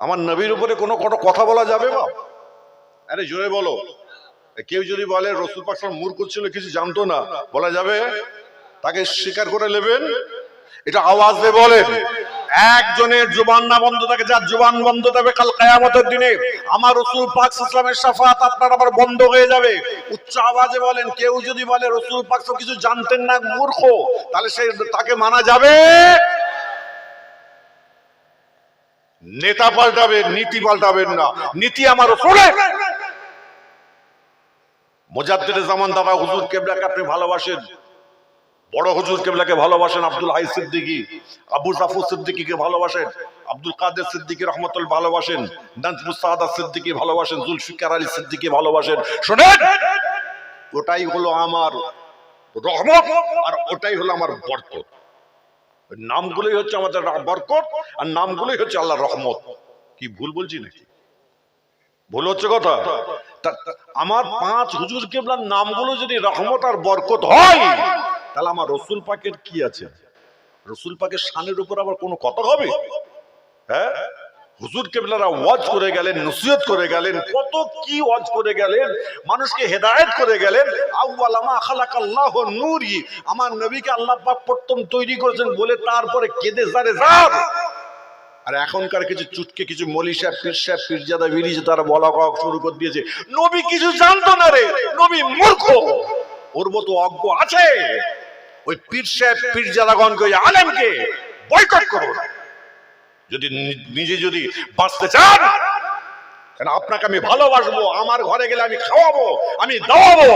আমার নবীর উপরে কোনো কথা বলা যাবে বা আরে জোরে বলো। কেউ যদি বলে রসুল পাকসার মূর্খ ছিল, কিছু জানতো না, বলা যাবে তাকে স্বীকার করে নেবেন? এটা আওয়াজ দিয়ে বলেন। একজনের জুবান না বন্ধ থাকে, যার জুবান বন্ধ থাকবে কাল কায়ামতের দিনে। আমার রসুল পাক ইসলামের সাফাত আপনার আবার বন্ধ হয়ে যাবে। উচ্চ আওয়াজে বলেন, কেউ যদি বলে রসুল পাক কিছু জানতেন না, মূর্খ, তাহলে সে তাকে মানা যাবে? নেতা পাল্টাবে, নীতি পাল্টাবেন না। নীতি আমার রসুলের মোজাদ্দের জামান দাদা হুজুর কেবলাকে আপনি ভালোবাসেন। বড় হুজুর কেবলাকে ভালোবাসেন আব্দুল হাই সিদ্দিকি, আবু জাফর সিদ্দিকিকে ভালোবাসেন, আব্দুল কাদের সিদ্দিকি রহমতুল ভালোবাসেন, নাজমুস সাহাদা সিদ্দিকি ভালোবাসেন, জুলফিকার আলী সিদ্দিকি ভালোবাসেন। শোনেন, ওটাই হলো আমার রহমত আর ওটাই হলো আমার বরকত। নামগুলোই হচ্ছে আমাদের বরকত, আর নামগুলোই হচ্ছে আল্লাহর রহমত। কি ভুল বলছি নাকি? ভুল হচ্ছে কথা? আমার পাঁচ হুজুর কেবলার নামগুলো যদি রহমত আর বরকত হয়, তাহলে আমার রসুল পাকের কি আছে? রসুল পাকের শানের উপর আবার কোনো কথা হবে? হ্যাঁ? হুজুর কেবলারা ওয়াজ করে গেলেন, নসিহত করে গেলেন, কত কি ওয়াজ করে গেলেন, মানুষকে হেদায়েত করে গেলেন। আউয়ালামা খালাকাল্লাহ নূরি, আমার নবীকে আল্লাহ পাক প্রথম তৈরি করেছেন বলে তারপরে কেঁদে জারে জার। আর এখনকার কিছু চুটকে, কিছু মলি সাহেব, পীর সাহেব, পীরজাদা বিরিজ তারা বলা কক শুরু করে দিয়েছে, নবী কিছু জানতো না রে, নবী মূর্খ। ওর মতো অজ্ঞ আছে। ওই পীর সাহেব, পীরজাদাগণকে, ওই আলেমকে বয়কট করো যদি নিজে যদি বাঁচতে চান, কেন আপনাকে আমি ভালোবাসবো, আমার ঘরে গেলে আমি খাওয়াবো, আমি দাওয়াবো,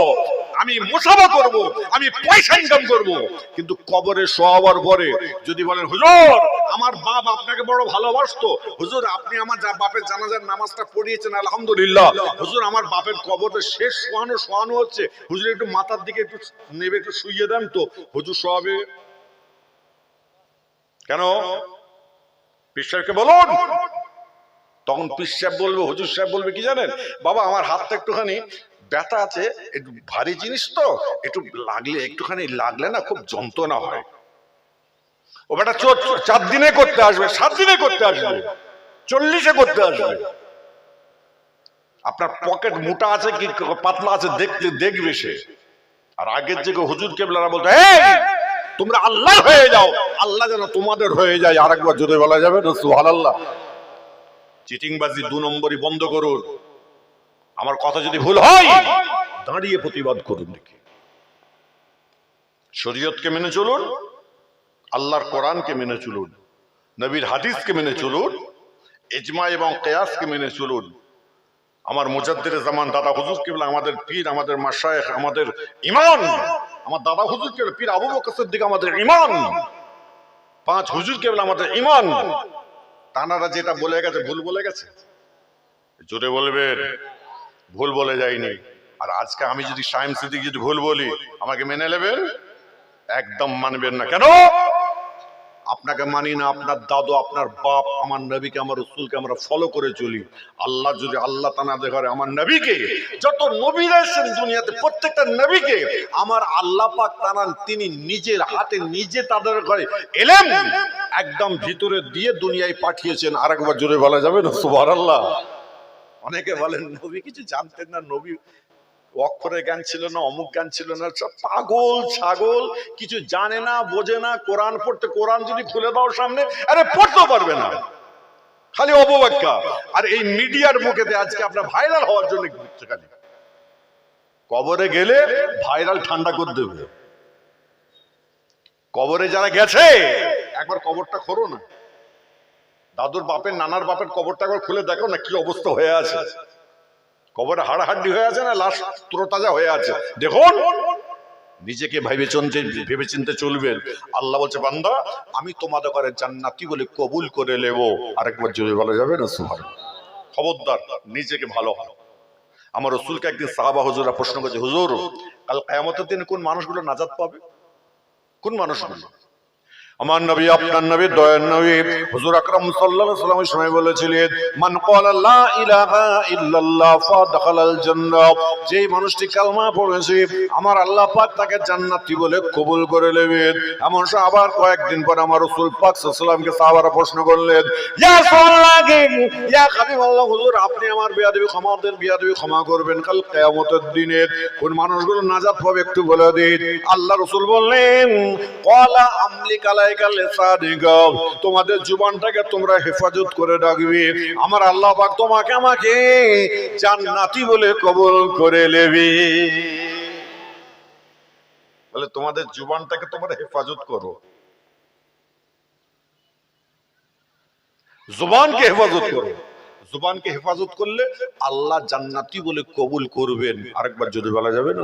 আমি মুসাফা করব, আমি পয়সা ইনকাম করব। কিন্তু কবরে শোয়াবার পরে যদি বলেন, হুজুর, আমার বাপ আপনাকে বড় ভালোবাসতো। হুজুর, আপনি আমার যা, বাপের জানাজার নামাজটা পড়িয়েছেন, আলহামদুলিল্লাহ। হুজুর, আমার বাপের কবরে শেষ শোয়ানো শোয়ানো হচ্ছে। হুজুর, একটু মাথার দিকে একটু নেবে, একটু শুইয়ে দেন তো। হুজুর শোয়াবে কেন? পিসারকে বলুন। তখন পিস বলবে, হুজুর সাহেব বলবে, কি জানেন? বাবা, আমার হাতটা একটুখানি ব্যথা আছে, একটু ভারী জিনিস তো, একটু লাগলে, একটুখানি লাগলে না খুব যন্ত্রণা হয়। ও বেটা, চোর দিনে করতে আসবে, সাত দিনে করতে আসবে, চল্লিশে করতে আসবে। আপনার পকেট মোটা আছে কি, পাতলা আছে, দেখতে, দেখবে সে। আর আগের যে হুজুর কেবলারা বলতো তোমরা আল্লাহ হয়ে যাও। আল্লাহ যেন তোমাদের হয়ে যায়। আর একবার যদি বলা যাবে সুবহানাল্লাহ। চিটিংবাজি দু নম্বরই বন্ধ করুন। আমার কথা যদি ভুল হয়, দাঁড়িয়ে প্রতিবাদ করুন দেখি। শরীয়তকে মেনে চলুন, আল্লাহর কোরআনকে মেনে চলুন, নবীর হাদিসকে মেনে চলুন, ইজমা এবং কেয়াসকে মেনে চলুন। আমার মুজাদ্দের জামান দাদা হুজুর কেবলা, আমাদের পীর, আমাদের মাসায়েখ আমাদের ইমান আমার দাদা হুজুর কেবল পীর আবু বকর সিদ্দিক আমাদের ইমান। পাঁচ হুজুর কেবল আমাদের ইমান। তানারা যেটা বলে গেছে ভুল বলে গেছে? জোরে বলবেন ভুল বলে যায়নি। আর আজকে আমি যদি সাইম সিদ্দিক যদি ভুল বলি আমাকে মেনে নেবেন? একদম মানবেন না। কেন? আপনাকে মানি না, আপনার দাদু, আপনার বাপ, আমার নবীকে, আমার রসুলকে আমরা ফলো করে চলি। আল্লাহ যদি আল্লাহ তানাদের ঘরে আমার নবীকে, যত নবীরা এসেছেন দুনিয়াতে, প্রত্যেকটা নবীকে, আমার আল্লাহ পাক তানান তিনি নিজের হাতে নিজে তাদের ঘরে এলেন একদম ভিতরে দিয়ে দুনিয়ায় পাঠিয়েছেন। আরেকবার জোরে বলা যাবে না? সুবহানাল্লাহ। অনেকে বলেন, নবী কিছু জানতেন না, নবী অক্ষরের জ্ঞান ছিল না, অমুক জ্ঞান ছিল না, সব পাগল, ছাগল, কিছু জানে না, বোঝে না, কোরআন পড়তে, কোরআন যদি খুলে দাও সামনে, আরে পড়তেও পারবে না। খালি অবব্যাখ্যা। আর এই মিডিয়ার মুখেতে আজকে আপনার ভাইরাল হওয়ার জন্য ঘুরছে খালি? কবরে গেলে ভাইরাল ঠান্ডা করে দেবে। কবরে যারা গেছে, একবার কবরটা খোরো না। দাদুর বাপের, নানার বাপের কবরটা একবার খুলে দেখো না কি অবস্থা হয়ে আছে। কবরে হাড়াহাড্ডি হয়ে আছে না, লাশ তাজা হয়ে আছে? দেখুন, নিজেকে ভেবে ভেবে চিনতে চলবেন। আল্লাহ বলছে, বান্দা, আমি তোমাদের ঘরে জান্নাতি বলে কবুল করে নেব। আরেকবার জোরে বলা যাবে না সুহার খবরদার, নিজেকে ভালো হয় আমার রসুলকে একদিন সাহাবা হুজুরা প্রশ্ন করছে, হুজুর, কাল কায়ামতের দিন কোন মানুষগুলো নাজাত পাবে? কোন মানুষগুলো? আমার নবী, আপনার নবী, দয়ার নবী, হুজুর আকরাম সাল্লাল্লাহু আলাইহি সময় বলেছিলেন, মান ক্বালা লা ইলাহা ইল্লাল্লাহ ফাদখালাল জান্নাহ যেই মানুষটি কালমা পড়েছে, আমার আল্লাহ পাক তাকে জান্নাতি বলে কবুল করে নেবেন। এমন সময় আবার কয়েকদিন পর আমার রাসূল পাক সাল্লাল্লাহু আলাইহি সাহাবারা প্রশ্ন করলেন, ইয়া রাসূলুল্লাহ ইয়া হাবিবাল্লাহ, হুজুর, আপনি আমার বিয়াদবি ক্ষমা দেন বিয়াদবি ক্ষমা করবেন কাল কিয়ামতের দিনে। কোন মানুষগুলো নাজাত পাবে একটু বলে দিন। আল্লাহ রাসূল বললেন, ক্বালা আমলিক আলাইকা লিসানিকা তোমাদের জুবানটাকে তোমরা হেফাজত করে রাখবে। আমার আল্লাহ পাক তোমাকে আমাকে জান্নাতি বলে কবুল করে নেবে। বলে, তোমাদের জুবানটাকে তোমরা হেফাজত করো। জুবানকে হেফাজত করো। জুবানকে হেফাজত করলে আল্লাহ জান্নাতি বলে কবুল করবেন। আরেকবার যদি বলা যাবে না?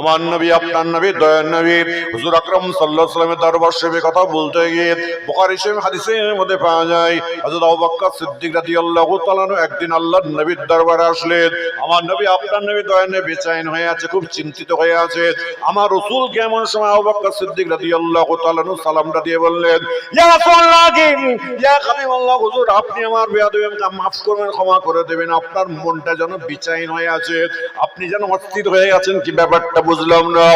আমার নবী, আপনার নবী, দয়ার নবী, হুজুর আকরাম আলাইহি সাল্লামের দরবার শরীফে কথা বলতে গিয়ে বুখারী শরীফ হাদিসের মধ্যে পাওয়া যায়, হযরত আবু বকর সিদ্দিক রাদিয়াল্লাহু তাআলা আনহু একদিন আল্লাহর নবীর দরবারে আসলেন। আমার নবী, আপনার নবী, দয়ার নবী বেচাইন হয়ে আছে, খুব চিন্তিত হয়ে আছে। আমার রাসূল কেমন সময় আবু বকর সিদ্দিক রাদিয়াল্লাহু তাআলা আনহু সালামটা দিয়ে বললেন, ইয়া রাসূলুল্লাহ, ইয়া হুজুর, আপনি আমার বেয়াদবি মাফ করবেন, ক্ষমা করে দেবেন। আপনার মনটা যেন বিচাইন হয়ে আছে। আপনি যেন অস্থির হয়ে আছেন, কি ব্যাপারটা বুঝলাম না।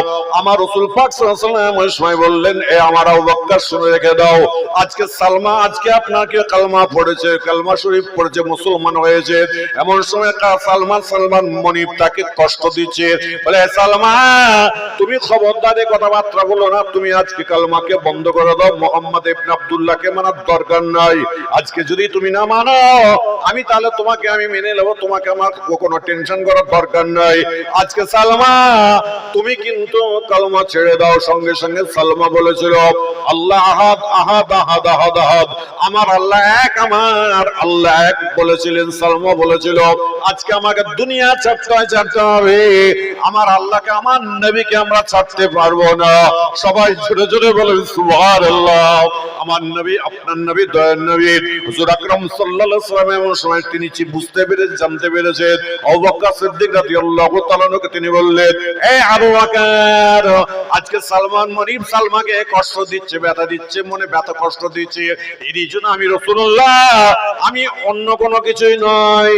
আমার রসুল সময় বললেন, এ আমার আবু শুনে রেখে দাও, আজকে সালমা, আজকে আপনাকে কালমা পড়েছে, কালমা শরীফ পড়েছে, মুসলমান হয়েছে। এমন সময় সালমান সালমান মনিব তাকে কষ্ট দিচ্ছে। বলে সালমা, তুমি খবরদারে কথাবার্তা বলো না, তুমি আজকে কালমাকে বন্ধ করে দাও। মোহাম্মদ ইবনে আব্দুল্লাহকে মানার দরকার নাই। আজকে যদি তুমি না মানো, আমি তাহলে তোমাকে আমি মেনে নেব, তোমাকে আমার কোনো টেনশন করার দরকার নাই। আজকে সালমা তুমি কিন্তু কালমা ছেড়ে দাও। সঙ্গে সঙ্গে সালমা বলেছিল, আল্লাহ আহাদ আহাদ আহাদ আহাদ আহাদ। আমার আল্লাহ এক, আমার আল্লাহ এক বলেছিলেন। সালমা বলেছিল, আজকে আমাকে দুনিয়া ছাড়তে ছাড়তে হবে। আমার আল্লাহকে, আমার নবীকে আমরা ছাড়তে পারব না। সবাই জোরে জোরে বলেন, সুবহানাল্লাহ। আমার নবী, আপনার নবী, দয়ার নবী। হুজুর আকরাম সাল্লাল্লাহু আলাইহি এমন সময় তিনি বুঝতে পেরেছেন জানতে পেরেছেন আবু বকর সিদ্দিক রাদিয়াল্লাহু তাআলা তিনি বললেন, এ আবু বকর। আজকে সালমান মনিব সালমাকে কষ্ট দিচ্ছে, ব্যথা দিচ্ছে, মনে ব্যথা কষ্ট দিচ্ছে। এই জন্য আমি রাসূলুল্লাহ, আমি অন্য কোনো কিছুই নয়।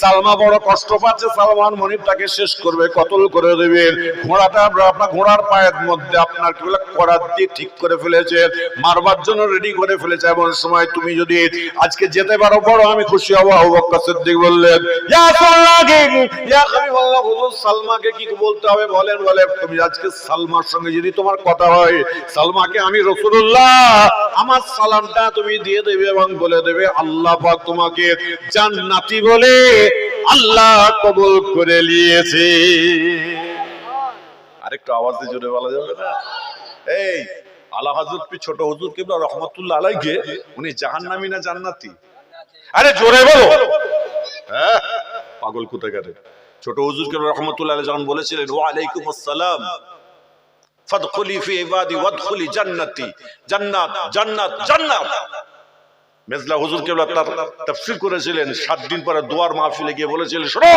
সালমা বড় কষ্ট পাচ্ছে, সালমান মনিব তাকে শেষ করবে, কতল করে দেবে। ঘোড়াটা আপনার ঘোড়ার পায়ের মধ্যে আপনার কি বলে করার দিয়ে ঠিক করে ফেলেছে, মারবার জন্য রেডি করে ফেলেছে। এমন সময় তুমি যদি আজকে যেতে পারো, বড় আমি খুশি হব, আবু সিদ্দিক বললেন সালমাকে কি বলতে হবে বলেন বলে তুমি আজকে সালমার সঙ্গে যদি তোমার কথা হয়, সালমাকে আমি রাসূলুল্লাহ, আমার সালামটা তুমি দিয়ে দেবে এবং বলে দেবে, আল্লাহ পাক তোমাকে জান্নাতি বলে আল্লাহ কবুল করে নিয়েছে। আরেকটু আওয়াজ দিয়ে জোরে বলা যাবে না? এই, আলা পি ছোট হুজুর কিবলা রহমাতুল্লাহ আলাইহি, উনি জাহান্নামী না জান্নাতি? আরে জোরে বলো। হ্যাঁ পাগল কোথাকার ছোট হুজুর কিবলা রহমাতুল্লাহ যখন বলেছিলেন, ওয়া আলাইকুম আসসালাম, ফাদখুলি ফি ইবাদি ওয়াদখুলি জান্নাতি, জান্নাত জান্নাত জান্নাত। মেজলা হুজুর কেবলা তার তাফসীর করেছিলেন, সাত দিন পরে দোয়ার মাহফিলে গিয়ে বলেছিলেন, শোনো,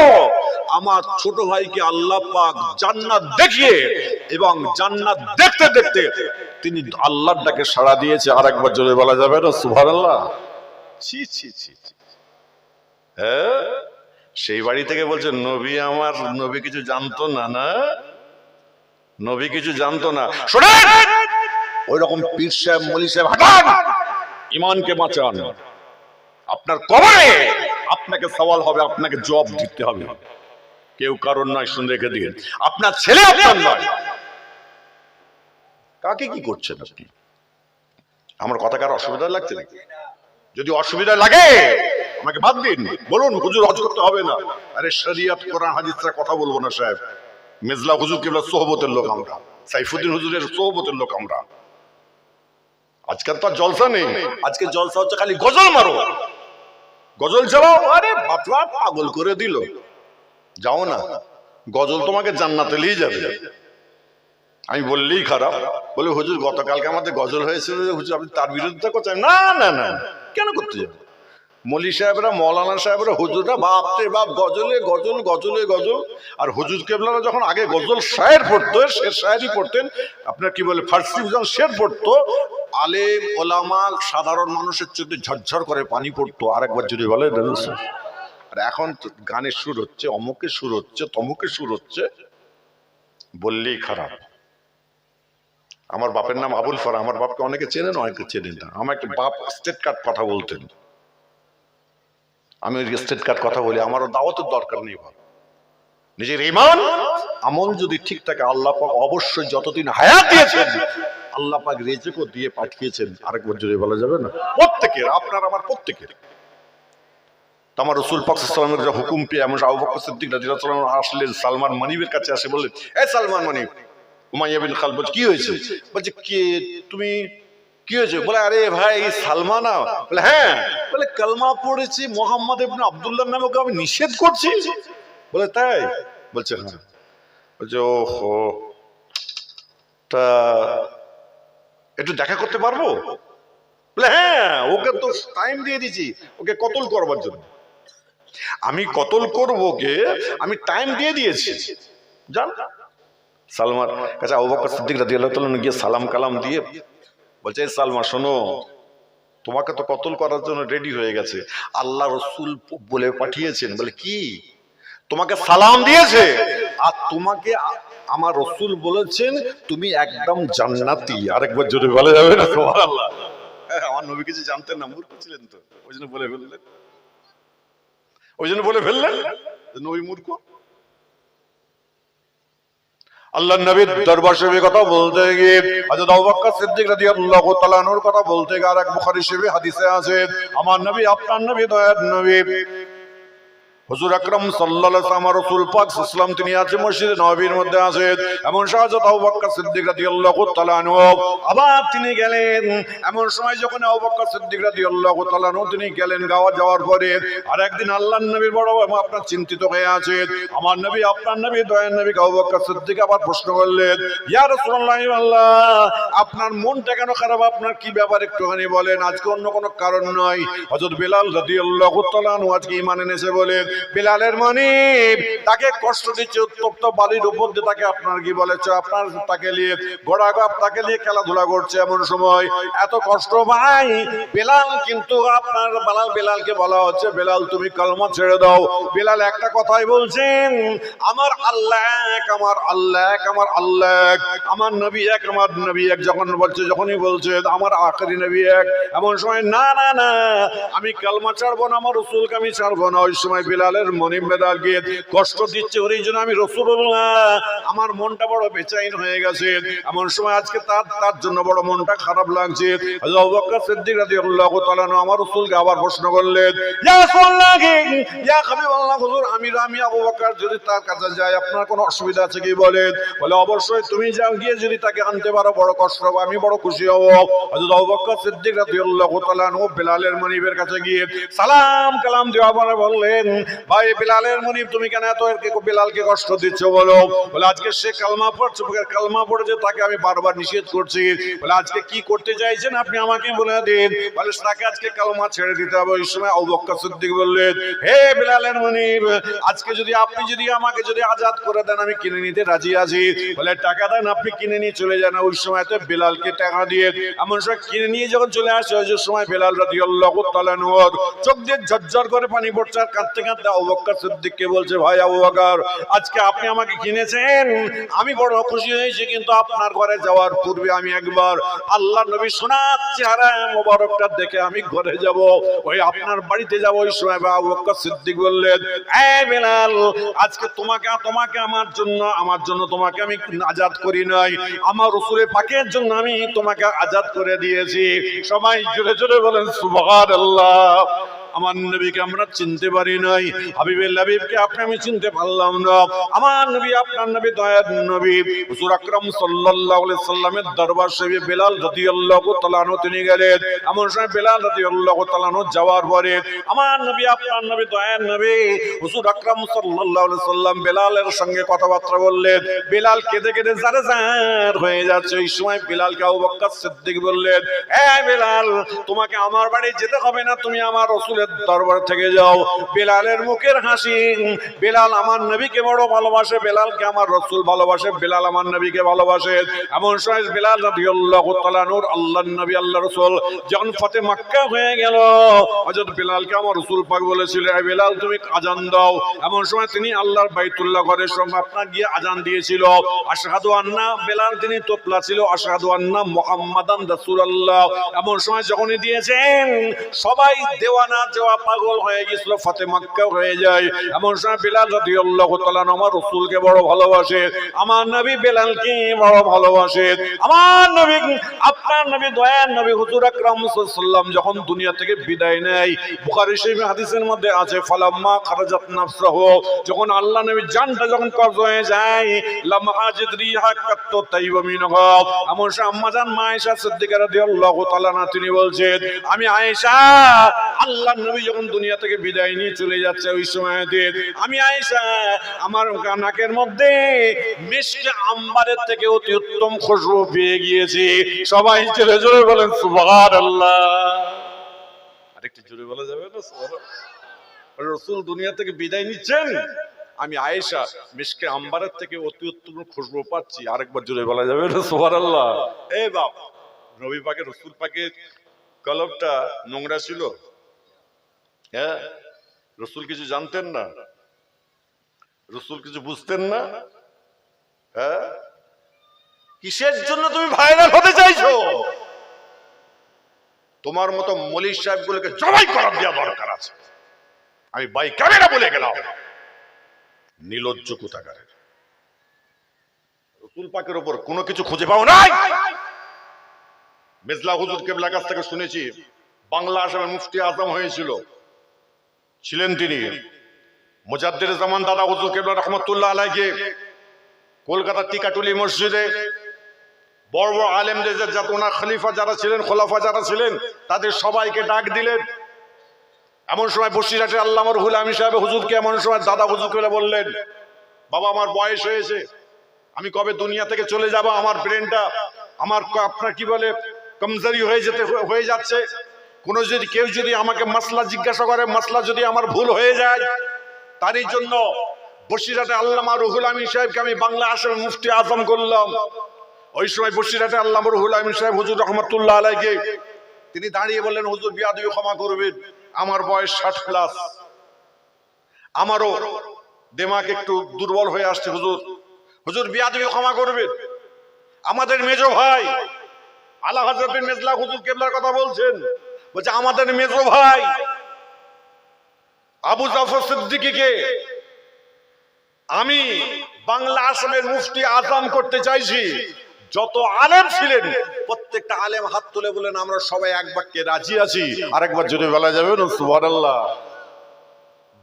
আমার ছোট ভাইকে আল্লাহ পাক জান্নাত দেখিয়ে এবং জান্নাত দেখতে দেখতে তিনি আল্লাহর ডাকে সাড়া দিয়েছে, আরেকবার জোরে বলা যাবে না? সুবহানাল্লাহ। ছি ছি ছি। হ্যাঁ? সেই বাড়ি থেকে বলছে, নবী আমার, নবী কিছু জানতো না না? নবী কিছু জানতো না। শোনেন! ওই রকম পীর সাহেব, মলি সাহেব ইমানকে বাঁচান। আপনার কবরে আপনাকে সওয়াল হবে, আপনাকে জবাব দিতে হবে। কেউ কারণ নয়, শুনে রেখে দিয়ে আপনার ছেলে আপনার নয়। কাকে কি করছেন আপনি? আমার কথা কার অসুবিধা লাগছে নাকি? যদি অসুবিধা লাগে আমাকে বাদ দিন। বলুন, হুজুর হজ করতে হবে না। আরে শরিয়াত, কোরআন হাদিসের কথা বলব না, সাহেব। মেজলা হুজুর কেবলা সোহবতের লোক আমরা। সাইফুদ্দিন হুজুরের সোহবতের লোক আমরা। আজকাল তো জলসা নেই। আজকে জলসা হচ্ছে খালি গজল মারো। গজল চালাও আরে বাপলা পাগল করে দিল। যাও না। গজল তোমাকে জান্নাতে নিয়ে যাবে। আমি বললেই খারাপ। বলে, হুজুর, গতকালকে আমাদের গজল হয়েছিল হুজুর, আপনি তার বিরুদ্ধে করছেন না না না কেন করতে যাব মলি সাহেবরা, মৌলানা সাহেবরা, হুজুররা, বাপ রে বাপ, গজলে গজল গজলে গজল। আর হুজুর কেবলারা যখন আগে গজল শায়ের পড়তো, শের শায়েরই পড়তেন, আপনার কি বলে, ফার্সি যখন শের পড়তো, আলেম, ওলামা, সাধারণ মানুষের চোখে ঝরঝর করে পানি পড়তো আর একবার যদি বলে আর এখন গানের সুর হচ্ছে, অমুকে সুর হচ্ছে তমুকের সুর হচ্ছে, বললেই খারাপ। আমার বাপের নাম আবুল ফারা আমার বাপকে অনেকে চেনেন অনেকে চেনেন না। আমার একটা বাপ স্টেট কার্ড কথা বলতেন। আমি স্টেট কার্ড কথা বলি, আমারও দাওয়াতের দরকার নেই ভাই। নিজের ইমান আমল যদি ঠিক থাকে, আল্লাহ পাক অবশ্যই যতদিন হায়াত দিয়েছেন, আল্লাহ পাক রেজেকও দিয়ে পাঠিয়েছেন। আরেকবার জোরে বলা যাবে না? প্রত্যেকের, আপনার, আমার প্রত্যেকের। আমার রসুল পাক সাল্লামের যে হুকুম পেয়ে এমন আবু বকর সিদ্দিক তাআলা আসলেন, সালমান মানিবের কাছে আসে বললেন, এ সালমান মানিব, উমাইয়া বিন খালদ কি হয়েছে? বলছে, কে, তুমি কি হয়েছে? বলে, আরে ভাই সালমানা বলে হ্যাঁ। বলে, কালমা পড়েছি মোহাম্মদ ইবনে আব্দুল্লাহ নামে ওকে আমি নিষেধ করছি। বলে, তাই? বলছে হ্যাঁ। বলছে ও হো তা একটু দেখা করতে পারব? বলে হ্যাঁ ওকে তো টাইম দিয়ে দিছি ওকে কতল করবার জন্য। আমি কতল করব ওকে? আমি টাইম দিয়ে দিয়েছি। জান সালমান কাছে বকর সিদ্দিক রাদিয়াল্লাহু তাআলা গিয়ে সালাম কালাম দিয়ে বলছে সালমা শোনো তোমাকে তো কতল করার জন্য রেডি হয়ে গেছে। আল্লাহ রসুল বলে পাঠিয়েছেন। বলে কি? তোমাকে সালাম দিয়েছে? আর তোমাকে আমার রসুল বলেছেন তুমি একদম জান্নাতি। আরেকবার জোরে বলা যাবে না সুবহানাল্লাহ? হ্যাঁ, আমার নবী কিছু জানতেন না মূর্খ ছিলেন তো। ওই জন্য বলে ফেললেন। ওই জন্য বলে ফেললেন। নবী মূর্খ? আল্লাহ নবীর দরবার শরীফে কথা বলতে গিয়ে সিদ্দিক রাদিয়াল্লাহু তাআলা কথা বলতে গিয়ে আরেক বুখারী শরীফে হাদিসে আছে, আমার নবী আপনার নবী, দয়ার নবী। হুজুর আকরাম ওয়াসাল্লাম রাসূল পাক সাল্লাল্লাহু তিনি আছে মসজিদে নববীর মধ্যে আছে এমন শাহজাত আবু বকর সিদ্দিক রাদিয়াল্লাহু তাআলা আনহু আবার তিনি গেলেন। এমন সময় যখন আবু বকর সিদ্দিক রাদিয়াল্লাহু তাআলা আনহু তিনি গেলেন গাওয়া যাওয়ার পরে আর একদিন আল্লাহর নবীর বড় আপনার চিন্তিত হয়ে আছে। আমার নবী, আপনার নবী, দয়ার নবী আবু বকর সিদ্দিক আবার প্রশ্ন করলেন, ইয়া রাসূলুল্লাহ, আল্লাহ, আপনার মনটা কেন খারাপ? আপনার কি ব্যাপার একটুখানি বলেন? আজকে অন্য কোনো কারণ নয়। হযরত বিলাল রাদিয়াল্লাহু তাআলা আনহু আজকে ঈমান এনেছে বলে বিলালের মনিব, তাকে কষ্ট দিচ্ছে উত্তপ্ত বালির উপর দিয়ে তাকে আপনার কি বলেছে? আপনার তাকে নিয়ে গোড়া গাপ তাকে নিয়ে খেলাধুলা করছে এমন সময়। এত কষ্ট ভাই, বেলাল কিন্তু আপনার বেলাল বেলালকে বলা হচ্ছে, বেলাল, তুমি কলমা ছেড়ে দাও। বেলাল একটা কথাই বলছেন, আমার আল্লাহ আমার আল্লাহ আমার আল্লাহ আমার নবী এক আমার নবী এক যখন বলছে, যখনই বলছে, আমার আখরি নবী এক এমন সময়, না না না, আমি কালমা ছাড়বো না, আমার রসুলকে আমি ছাড়বো না। ওই সময় বিলালের মনিম বেদাল গিয়ে কষ্ট দিচ্ছে ওর জন্য আমি রসুল্লাহ আমার মনটা বড় বেচাইন হয়ে গেছে। এমন সময় আজকে তার তার জন্য বড় মনটা খারাপ লাগছে। সিদ্দিক আমার আবার প্রশ্ন করলেন আমি যদি তার কাছে যাই, আপনার কোনো অসুবিধা আছে কি বলেন? বলে, অবশ্যই, তুমি গিয়ে যদি তাকে আনতে পারো, বড় কষ্ট আমি বড় খুশি হব। আনহু বিলালের মনিবের কাছে গিয়ে সালাম কালাম দেওয়া বললেন ভাই, বিলালের মনিব, তুমি কেন এত বিলালকে কষ্ট দিচ্ছ বলো? বলে, আজকে সে কালমা পড়ছে কালমা পড়েছে, তাকে আমি বারবার নিষেধ করছি। বলে, আজকে কি করতে চাইছেন আপনি আমাকে বলে দিন। বলে, তাকে আজকে কালমা ছেড়ে দিতে হবে। ওই সময় সিদ্দিক বললেন, হে বিলালের আজকে যদি আপনি যদি আমাকে যদি আজাদ করে দেন, আমি কিনে নিতে রাজি আছি। বলে, টাকা দেন, আপনি কিনে নিয়ে চলে যান। ওই সময় তো বেলালকে টাকা দিয়ে এমন সময় কিনে নিয়ে যখন চলে আসে, ওই সময় বেলাল তাআলা চোখ দিয়ে ঝরঝর করে পানি পড়ছে আর কাঁদতে কাঁদতে আল্লাহ সিদ্দিক বললেন আজকে তোমাকে তোমাকে আমার জন্য আমার জন্য তোমাকে আমি আজাদ করি নাই। আমার রসুলের পাকের জন্য আমি তোমাকে আজাদ করে দিয়েছি। সবাই জোরে জোরে বলেন, সুবহানাল্লাহ। আমার নবীকে আমরা চিনতে পারি নাই। হাবিবের হাবিবকে আপনি আমি চিনতে পারলাম না। আমার নবী, আপনার নবী দয়ার নবী। হুজুর আকরাম সাল্লাল্লাহু আলাইহি সাল্লামের দরবার শরীফে বেলাল রাদিয়াল্লাহু তাআলা তিনি গেলেন। এমন সময় বেলাল রাদিয়াল্লাহু তাআলা যাওয়ার পরে আমার নবী, আপনার নবী দয়ার নবী হুজুর আকরাম সাল্লাল্লাহু আলাইহি সাল্লাম বেলালের সঙ্গে কথাবার্তা বললেন। বেলাল কেঁদে কেঁদে জারে জার হয়ে যাচ্ছে। এই সময় বেলালকে আবু সিদ্দিক বললেন, এ বেলাল, তোমাকে আমার বাড়ি যেতে হবে না। তুমি আমার রসুলের দরবার থেকে যাও। বেলালের মুখের হাসি। বেলাল আমার নবীকে বড় ভালোবাসে, বেলালকে আমার রসুল ভালোবাসে, বেলাল আমার নবীকে ভালোবাসে। এমন সময় বেলাল রাদিয়াল্লাহু তাআলা নূর নবী আল্লাহ রসুল যখন ফতে মক্কা হয়ে গেল, হযরত বেলালকে আমার রসুল পাক বলেছিল, "এ বেলাল, তুমি আজান দাও। এমন সময় তিনি আল্লাহর বাইতুল্লাহ ঘরের সঙ্গে আপনার গিয়ে আজান দিয়েছিল। আশহাদু আন্না, বেলাল তিনি তোপলা ছিল, আশহাদু আন্না মুহাম্মাদান রাসূলুল্লাহ। এমন সময় যখনই দিয়েছেন, সবাই দেওয়ানা যাওয়া পাগল হয়ে গেছিল মক্কা হয়ে যায়। এমন সময় তাআলা আমার রাসূলকে বড় ভালোবাসে। আমার নবী বেলালকে বড় ভালোবাসে। আমার নবী, আপনার নবী, দয়ার নবী হুজুর আকরাম সাল্লাল্লাহু যখন দুনিয়া থেকে বিদায় নেয়, বুখারী শরীফ হাদিসের মধ্যে আছে, ফালাম্মা খারাজাত নাফসাহু। যখন আল্লাহ নবী জানটা যখন কবজ হয়ে যায় লামহা জিদরিহা কাত্ত তাইবা মিনহা। এমন সময় আম্মা জান মা আয়েশা সিদ্দিকা রাদিয়াল্লাহু তাআলা না তিনি বলছেন, আমি আয়েশা, আল্লাহ নবী যখন দুনিয়া থেকে বিদায় নিয়ে চলে যাচ্ছে ওই সময় আমি আয়েশা, আমার নাকের মধ্যে মিষ্টি আম্বারের থেকে অতি উত্তম খুশবু পেয়ে গিয়েছি। সবাই চলে জোরে বলেন, সুবহানাল্লাহ। আরেকটু জোরে বলা যাবে না রসুল দুনিয়া থেকে বিদায় নিচ্ছেন। আমি আয়েশা মিশকে আম্বারের থেকে অতি উত্তম খুশবু পাচ্ছি। আরেকবার জোরে বলা যাবে না, সুবহানাল্লাহ। এ বাপ, নবী পাকের, রসুল পাকের কলবটা নোংরা ছিল। হ্যাঁ? রসুল কিছু জানতেন না? রসুল কিছু বুঝতেন না? হ্যাঁ? কিসের জন্য তুমি ভাইরাল হতে চাইছো? তোমার মতো মলিক সাহেবগুলোকে জবাই করার দেওয়া দরকার আছে। আমি বাই ক্যামেরা বলে গেলাম। নিলজ্জ কোথাকারের? রসুল পাকের ওপর কোনো কিছু খুঁজে পাও নাই? মেজলা হুজুর কেবলা কাছ থেকে শুনেছি, বাংলা আসামের মুফতি আজম হয়েছিল। ছিলেন তিনি। মুজাদ্দের জামান দাদা হুজুর কেবলা রহমতুল্লাহ আলাইকে কলকাতার টিকাটুলি মসজিদে বড় বড় আলেমদের যাতে ওনার খলিফা যারা ছিলেন, খোলাফা যারা ছিলেন, তাদের সবাইকে ডাক দিলেন। এমন সময় বসিরহাটে আল্লাহ হুল আমি সাহেব হুজুরকে এমন সময় দাদা হুজুরকে বললেন, বাবা, আমার বয়স হয়েছে। আমি কবে দুনিয়া থেকে চলে যাব? আমার ব্রেনটা আমার আপনার কি বলে, কমজোরি হয়ে যেতে হয়ে যাচ্ছে। কোন যদি কেউ যদি আমাকে মাসলা জিজ্ঞাসা করে, মাসলা যদি আমার ভুল হয়ে যায়, তারই জন্য বসিরহাটে আল্লামা রুহুল আমিন সাহেবকে আমি বাংলা আসামের মুফতি আজম করলাম। ওই সময় বসিরহাটে আল্লামা রুহুল আমিন সাহেব হুজুর রহমতুল্লাহ আলাইকে তিনি দাঁড়িয়ে বললেন, হুজুর বিয়াদি ক্ষমা করবেন। আমার বয়স ষাট প্লাস আমারও দেমাক একটু দুর্বল হয়ে আসছে, হুজুর। হুজুর বিয়াদি ক্ষমা করবেন। আমাদের মেজো ভাই আলা হজরতের মেজলা হুজুর কেবলার কথা বলছেন। বলছে, আমাদের মেজো ভাই, আবু জাফর সিদ্দিকীকে আমি বাংলা আসামের মুফতি আজম করতে চাইছি। যত আলেম ছিলেন, প্রত্যেকটা আলেম হাত তুলে বলেন আমরা সবাই এক বাক্যে রাজি আছি। আরেকবার জোরে বলা যাবে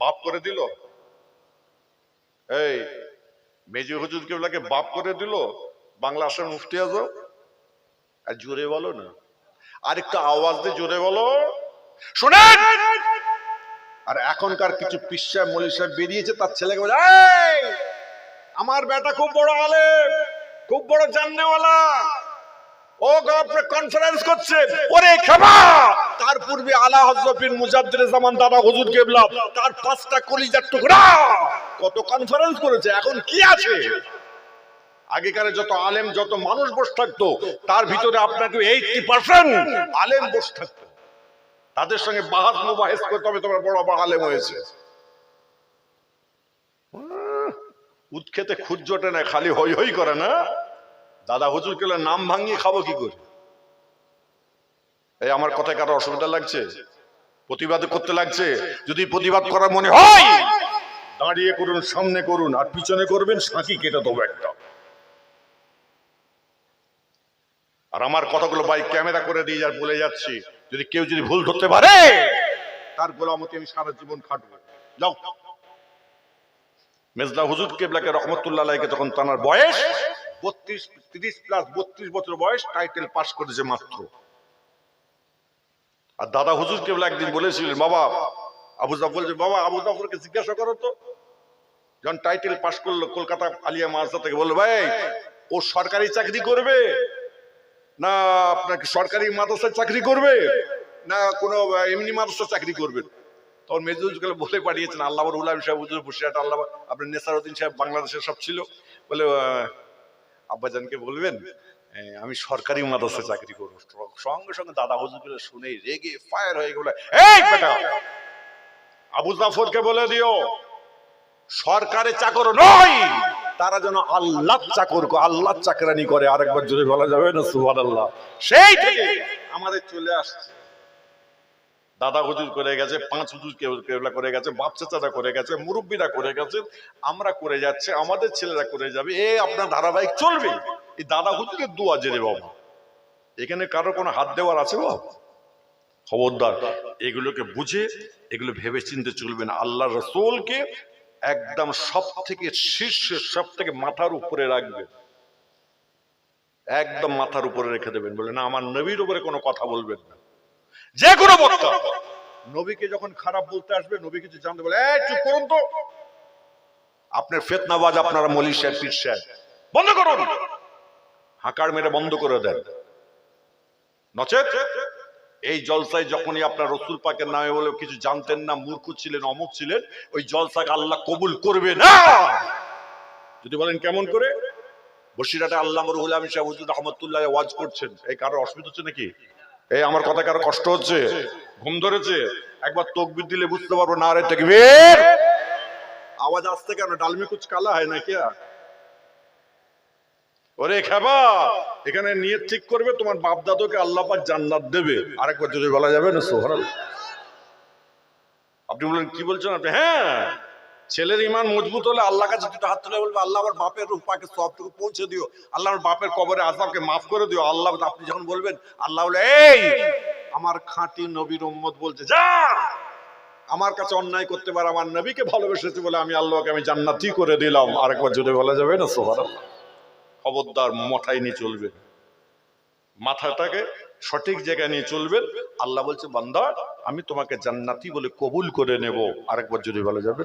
বাপ করে দিল। এই, মেজি হুজুর কেবলাকে বাপ করে দিল, বাংলা আসামের মুফতি আজম? আর জোরে বলো না। আর একটু আওয়াজ দিয়ে জোরে বলো। শোনেন! আর এখনকার কিছু পিসা মলি সাহেব বেরিয়েছে, তার ছেলেকে বলে আমার বেটা খুব বড় আলেম, খুব বড় জাননেওয়ালা। ও গপ্রে কনফারেন্স করছে ওরে খেপা তার পূর্বে আলা হজরফিন মুজাদ্দির জামান দাদা হুজুর কেবলা, তার পাঁচটা কলিজার টুকরা। কত কনফারেন্স করেছে, এখন কি আছে? আগেকারে যত আলেম, যত মানুষ বসে থাকতো, তার ভিতরে আপনাকে এইটি পার্সেন্ট আলেম বসে থাকতো। তাদের সঙ্গে বাহাস মুবাহেস করতে হবে তোমার বড় বড় আলেম হয়েছে। উৎক্ষেতে খুদ জোটে না, খালি হই হই করে না। দাদা হুজুর কেলে নাম ভাঙিয়ে খাব কি করে? এই আমার কথায় কারও অসুবিধা লাগছে? প্রতিবাদ করতে লাগছে? যদি প্রতিবাদ করার মনে হয়, দাঁড়িয়ে করুন, সামনে করুন, আর পিছনে করবেন, সাঁকি কেটে দেবো একটা। আর আমার কথাগুলো বাই ক্যামেরা করে দিয়ে যা বলে যাচ্ছি, যদি কেউ যদি ভুল ধরতে পারে, তার গোলামতি আমি সারা জীবন খাটবো। যাও। মেজদা হুজুর কেবলাকে রহমতুল্লাহ আলাইকে তখন তার বয়স বত্রিশ, তিরিশ প্লাস বত্রিশ বছর বয়স টাইটেল পাস করেছে মাত্র। আর দাদা হুজুর কেবলা একদিন বলেছিলেন, বাবা, আবু জাফর বলছে, বাবা, আবু জাফরকে জিজ্ঞাসা করো তো। যখন টাইটেল পাস করল, কলকাতা আলিয়া মাদ্রাসা থেকে বলল, ভাই, ও সরকারি চাকরি করবে? না আপনাকে সরকারি মাদ্রাসায় চাকরি করবে, না কোনো এমনি মাদ্রাসায় চাকরি করবে। তখন মেজুজগুলো বলে পাঠিয়েছেন আল্লাহ উলাম সাহেব, হুজুর বসিরহাট আল্লাহ, আপনার নেসারউদ্দিন সাহেব বাংলাদেশের সব ছিল। বলে আব্বাজানকে বলবেন আমি সরকারি মাদ্রাসায় চাকরি করব। সঙ্গে সঙ্গে দাদা হুজুরগুলো শুনে রেগে ফায়ার হয়ে গেল, এই বেটা, আবু জাফরকে বলে দিও সরকারের চাকর নয় তারা যেন আল্লাহ চাকর আল্লাহ চাকরানি করে। আরেকবার জোরে বলা যাবে না? সুবহান আল্লাহ সেই থেকে আমাদের চলে আসছে। দাদা হুজুর করে গেছে পাঁচ হুজুর কেউ- কেবলা করে গেছে বাপ চাচারা করে গেছে মুরব্বীরা করে গেছে আমরা করে যাচ্ছে আমাদের ছেলেরা করে যাবে। এ আপনার ধারাবাহিক চলবে। এই দাদা হুজুরের দোয়া জেরে বাবা। এখানে কারও কোনো হাত দেওয়ার আছে বাবা? খবরদার এগুলোকে বুঝে এগুলো ভেবে চিনতে চলবে না। আল্লাহ রসুলকে একদম সব থেকে শীর্ষে সব থেকে মাথার উপরে রাখবে। একদম মাথার উপরে রেখে দেবেন। বলে, না, আমার নবীর উপরে কোনো কথা বলবেন না। যে কোনো বক্তা। নবীকে যখন খারাপ বলতে আসবে, নবী কিছু জানতে বলে, এই, চুপ করুন তো। আপনার ফেতনাবাজ আপনারা মলি সাহেব, পীর বন্ধ করুন। হাঁকার মেরে বন্ধ করে দেন। নচেত এই জলসায় যখনই আপনার রসুল পাকের নামে বলে কিছু জানতেন না, মূর্খ ছিলেন অমুক ছিলেন, ওই জলসাকে আল্লাহ কবুল করবে না। যদি বলেন কেমন করে? বসিরাটে আল্লাহ রুহুল আমিন সাহেব হুজুর রহমতুল্লাহ ওয়াজ করছেন। এই কারও অসুবিধা হচ্ছে নাকি? এই আমার কথা কারও কষ্ট হচ্ছে? ঘুম ধরেছে? একবার তকবির দিলে বুঝতে পারব না রে তকবীর! আওয়াজ আসতে কেন? ডালমি কুচ কালা হয় না কিয়া ওরে খাবা। এখানে নিয়ত ঠিক করবে, তোমার বাপ দাদুকে আল্লাহ পাক জান্নাত দেবে। আরেকবার যদি বলা যাবে না সোহরাল আপনি বলেন, কি বলছেন আপনি? হ্যাঁ ছেলের ইমান মজবুত হলে আল্লাহ কাছে দুটো হাত তুলে বলবে, আল্লাহ আমার বাপের রূপ পাকে সবটুকু পৌঁছে দিও। আল্লাহ আমার বাপের কবরে আজাবকে মাফ করে দিও। আল্লাহ, আপনি যখন বলবেন, আল্লাহ বলে, এই, আমার খাঁটি নবীর উম্মত বলছে যা। আমার কাছে অন্যায় করতে পারে, আমার নবীকে ভালোবেসেছে বলে আমি আল্লাহকে আমি জান্নাতি করে দিলাম। আরেকবার যদি বলা যাবে না সোহার খবরদার মাথায় নিয়ে চলবেন মাথাটাকে সঠিক জায়গায় নিয়ে চলবেন আল্লাহ বলছে, বান্দা, আমি তোমাকে জান্নাতি বলে কবুল করে নেব। আরেকবার যদি বলা যাবে